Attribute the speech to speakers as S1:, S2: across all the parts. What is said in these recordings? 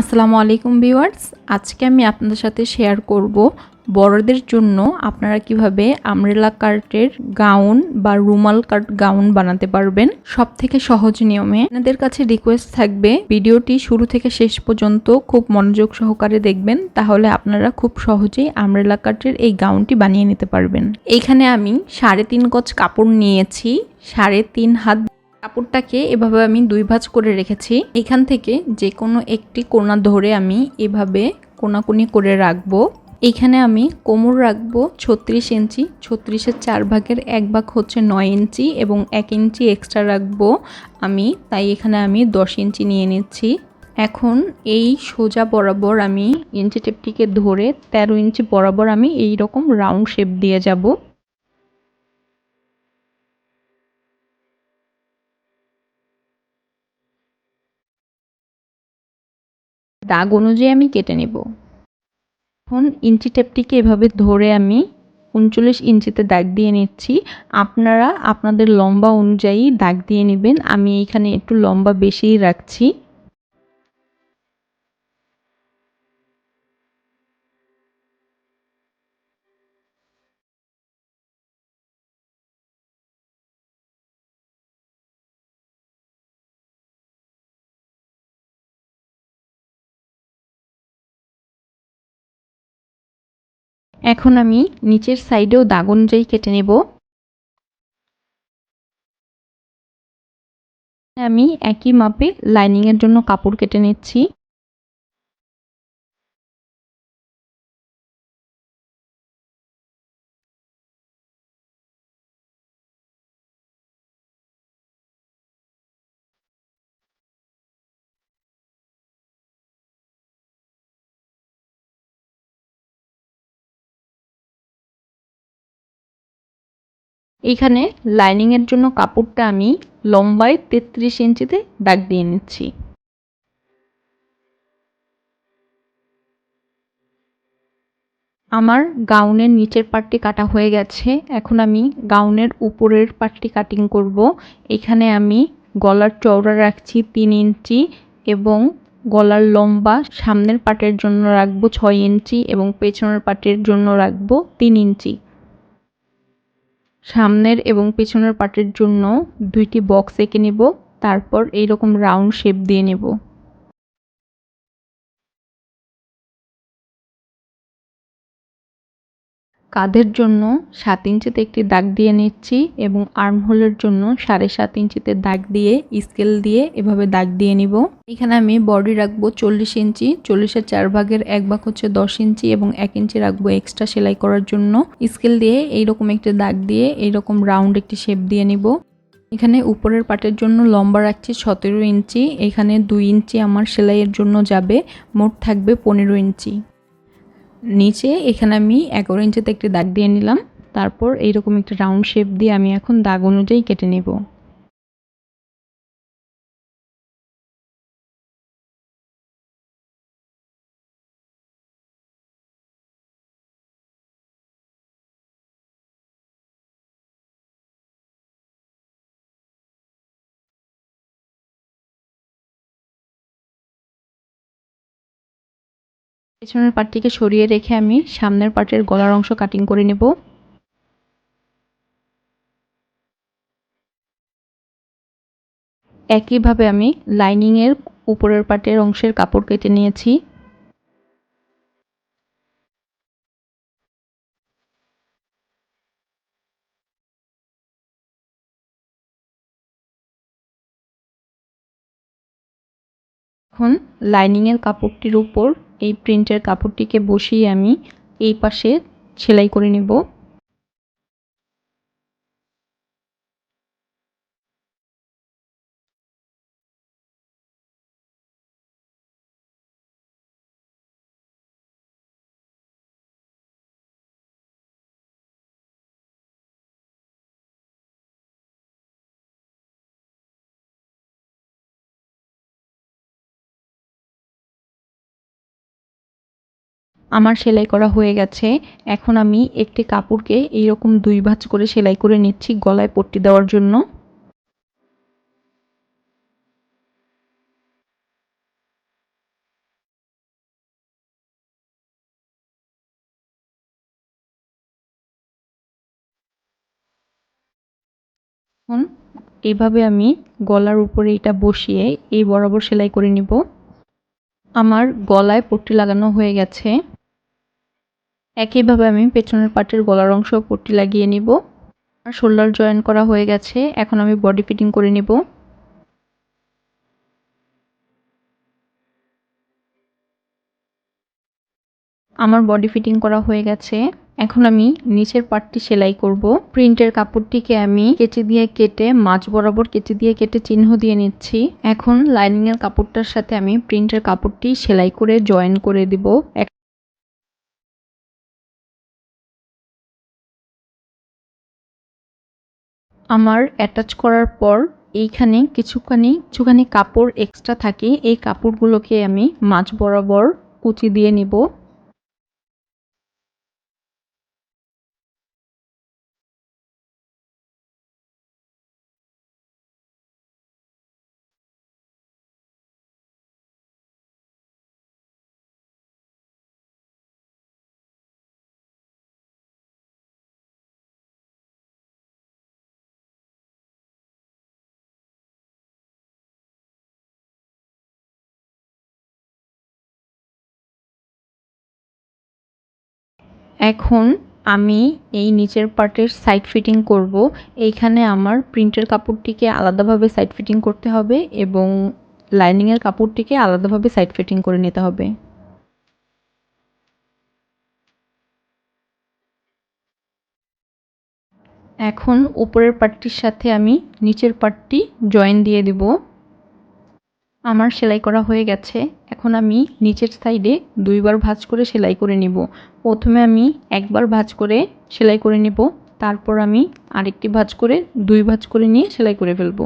S1: আসসালামু আলাইকুম ভিউয়ার্স। আজকে আমি আপনাদের সাথে শেয়ার করব বড়দের জন্য আপনারা কীভাবে আমরেলা কার্টের গাউন বা রুমাল কাট গাউন বানাতে পারবেন। সব থেকে সহজ নিয়মে আপনাদের কাছে রিকোয়েস্ট থাকবে, ভিডিওটি শুরু থেকে শেষ পর্যন্ত খুব মনোযোগ সহকারে দেখবেন, তাহলে আপনারা খুব সহজেই আমরেলা কার্টের এই গাউনটি বানিয়ে নিতে পারবেন। এইখানে আমি সাড়ে তিন গজ কাপড় নিয়েছি, সাড়ে তিন হাত কাপড়টাকে এভাবে আমি দুই ভাঁজ করে রেখেছি। এখান থেকে যে কোনো একটি কোনা ধরে আমি এভাবে কোনাকুনি করে রাখব। এখানে আমি কোমর রাখব ছত্রিশ ইঞ্চি। ছত্রিশের চার ভাগের এক ভাগ হচ্ছে নয় ইঞ্চি এবং এক ইঞ্চি এক্সট্রা রাখব আমি। তাই এখানে আমি দশ ইঞ্চি নিয়ে নিচ্ছি। এখন এই সোজা বরাবর আমি ইঞ্চি টেপটিকে ধরে তেরো ইঞ্চি বরাবর আমি এই রকম রাউন্ড শেপ দিয়ে যাব। দাগ অনুযায়ী আমি কেটে নেব। এখন ইঞ্চি টেপটিকে এভাবে ধরে আমি উনচল্লিশ ইঞ্চিতে দাগ দিয়ে নিচ্ছি। আপনারা আপনাদের লম্বা অনুযায়ী দাগ দিয়ে নেবেন। আমি এখানে একটু লম্বা বেশিই রাখছি। এখন আমি নিচের সাইডেও দাগ অনুযায়ী কেটে নেব। আমি একই মাপে লাইনিংয়ের জন্য কাপড় কেটে নিচ্ছি। এইখানে লাইনিংয়ের জন্য কাপড়টা আমি লম্বায় তেত্রিশ ইঞ্চিতে দাগ দিয়ে নিচ্ছি। আমার গাউনের নিচের পার্টটি কাটা হয়ে গেছে। এখন আমি গাউনের উপরের পার্টটি কাটিং করব। এখানে আমি গলার চওড়া রাখছি তিন ইঞ্চি এবং গলার লম্বা সামনের পাটের জন্য রাখব ছয় ইঞ্চি এবং পেছনের পাটের জন্য রাখব তিন ইঞ্চি। সামনের এবং পেছনের পার্টের জন্য দুইটি বক্স এঁকে নেব, তারপর এইরকম রাউন্ড শেপ দিয়ে নেব। কাঁধের জন্য সাত ইঞ্চিতে একটি দাগ দিয়ে নিচ্ছি এবং আর্মহোলের জন্য সাড়ে সাত ইঞ্চিতে দাগ দিয়ে, স্কেল দিয়ে এভাবে দাগ দিয়ে নিব। এখানে আমি বডি রাখব চল্লিশ ইঞ্চি। চল্লিশের চার ভাগের এক ভাগ হচ্ছে দশ ইঞ্চি এবং এক ইঞ্চি রাখব এক্সট্রা সেলাই করার জন্য। স্কেল দিয়ে এইরকম একটি দাগ দিয়ে এইরকম রাউন্ড একটি শেপ দিয়ে নিব। এখানে উপরের পাটের জন্য লম্বা রাখছি সতেরো ইঞ্চি। এখানে দুই ইঞ্চি আমার সেলাইয়ের জন্য যাবে। মোট থাকবে পনেরো ইঞ্চি। নিচে এখানে আমি এগারো ইঞ্চিতে একটি দাগ দিয়ে নিলাম। তারপর এইরকম একটা রাউন্ড শেপ দিয়ে আমি এখন দাগ অনুযায়ী কেটে নেব। পেছনের পাটটিকে সরিয়ে রেখে আমি সামনের পাটের গলার অংশ কাটিং করে নেব। একইভাবে আমি লাইনিংয়ের উপরের পাটের অংশের কাপড় কেটে নিয়েছি। এখন লাইনিংয়ের কাপড়টির উপর এই প্রিন্টের কাপড়টিকে বসিয়ে আমি এই পাশে সেলাই করে নেব। আমার সেলাই করা হয়ে গেছে। এখন আমি একটি কাপড়কে এইরকম দুই ভাঁজ করে সেলাই করে নিচ্ছি গলায় পট্টি দেওয়ার জন্য। এখন এইভাবে আমি গলার উপরে এটা বসিয়ে এই বরাবর সেলাই করে নিব। আমার গলায় পট্টি লাগানো হয়ে গেছে। একইভাবে আমি পেছনের পাটের গলার অংশ পট্টি লাগিয়ে নিব। আর শোল্ডার জয়েন করা হয়ে গেছে, এখন আমি বডি ফিটিং করে নিব। আমার বডি ফিটিং করা হয়ে গেছে, এখন আমি নিচের পাটটি সেলাই করব। প্রিন্টের কাপড়টিকে আমি কেচি দিয়ে কেটে মাছ বরাবর কেচি দিয়ে কেটে চিহ্ন দিয়ে নিচ্ছি। এখন লাইনিং এর কাপড়টার সাথে আমি প্রিন্টের কাপড়টি সেলাই করে জয়েন করে দিব। আমার অ্যাটাচ করার পর এইখানে কিছুখানি কিছুখানি কাপড় এক্সট্রা থাকে। এই কাপড়গুলোকে আমি মাঝ বরাবর কুচি দিয়ে নিব। এখন আমি এই নিচের পার্টের সাইড ফিটিং করব। এইখানে আমার প্রিন্টের কাপড়টিকে আলাদাভাবে সাইড ফিটিং করতে হবে এবং লাইনিংয়ের কাপড়টিকে আলাদাভাবে সাইড ফিটিং করে নিতে হবে। এখন উপরের পার্টটির সাথে আমি নিচের পার্টটি জয়েন দিয়ে দেব। আমার সেলাই করা হয়ে গেছে। এখন আমি নিচের সাইডে দুইবার ভাঁজ করে সেলাই করে নিব। প্রথমে আমি একবার ভাঁজ করে সেলাই করে নেব। তারপর আমি আরেকটি ভাঁজ করে দুই ভাঁজ করে নিয়ে সেলাই করে ফেলব।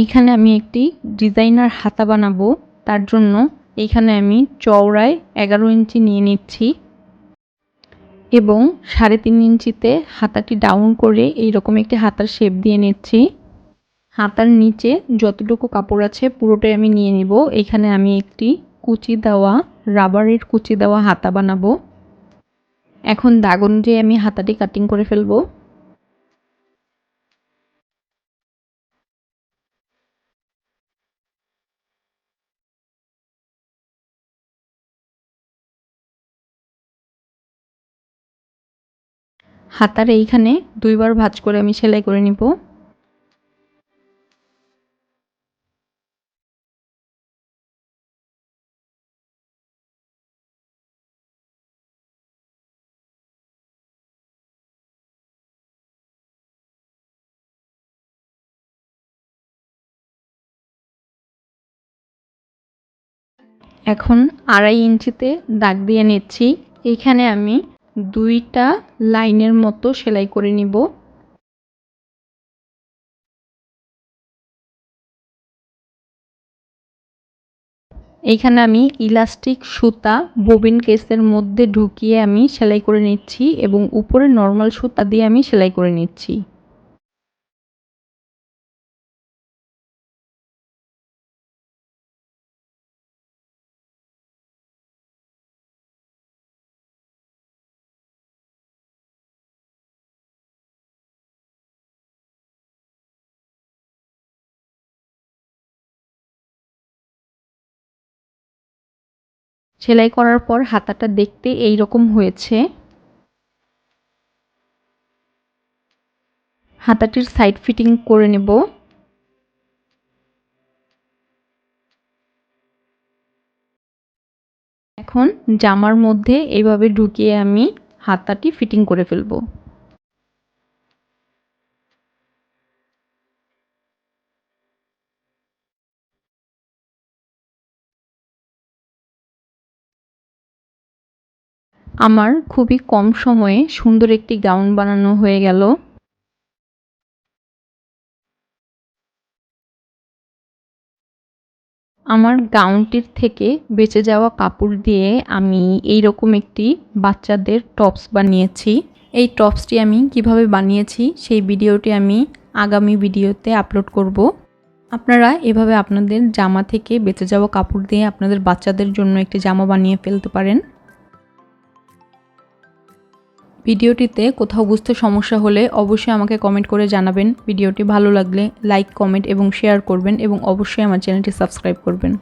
S1: এইখানে আমি একটি ডিজাইনার হাতা বানাবো। তার জন্য এইখানে আমি চওড়ায় এগারো ইঞ্চি নিয়ে নিচ্ছি এবং সাড়ে তিন ইঞ্চিতে হাতাটি ডাউন করে এই রকম একটি হাতার শেপ দিয়ে নিচ্ছি। হাতার নিচে যতটুকু কাপড় আছে পুরোটাই আমি নিয়ে নিব। এখানে আমি একটি কুচি দেওয়া, রাবারের কুচি দেওয়া হাতা বানাবো। এখন দাগ অনুযায়ী আমি হাতাটি কাটিং করে ফেলব। হাতার এইখানে দুইবার ভাঁজ করে আমি সেলাই করে নিব। এখন আড়াই ইঞ্চিতে দাগ দিয়ে নিচ্ছি। এইখানে আমি দুইটা লাইনের মতো সেলাই করে নিব। এইখানে আমি ইলাস্টিক সুতা, ববিন কেসের মধ্যে ঢুকিয়ে আমি সেলাই করে নিচ্ছি এবং উপরে নর্মাল সুতা দিয়ে আমি সেলাই করে নিচ্ছি। সেলাই করার পর হাতাটা দেখতে এই রকম হয়েছে। হাতাটির সাইড ফিটিং করে নেব। এখন জামার মধ্যে এইভাবে ঢুকিয়ে আমি হাতাটি ফিটিং করে ফেলব। আমার খুবই কম সময়ে সুন্দর একটি গাউন বানানো হয়ে গেল। আমার গাউনটির থেকে বেঁচে যাওয়া কাপড় দিয়ে আমি এই রকম একটি বাচ্চাদের টপস বানিয়েছি। এই টপসটি আমি কীভাবে বানিয়েছি সেই ভিডিওটি আমি আগামী ভিডিওতে আপলোড করব। আপনারা এভাবে আপনাদের জামা থেকে বেঁচে যাওয়া কাপড় দিয়ে আপনাদের বাচ্চাদের জন্য একটি জামা বানিয়ে ফেলতে পারেন। ভিডিওটিতে কোথাও বুঝতে সমস্যা হলে অবশ্যই আমাকে কমেন্ট করে জানাবেন। ভিডিওটি ভালো লাগলে লাইক কমেন্ট এবং শেয়ার করবেন এবং অবশ্যই আমার চ্যানেলটি সাবস্ক্রাইব করবেন।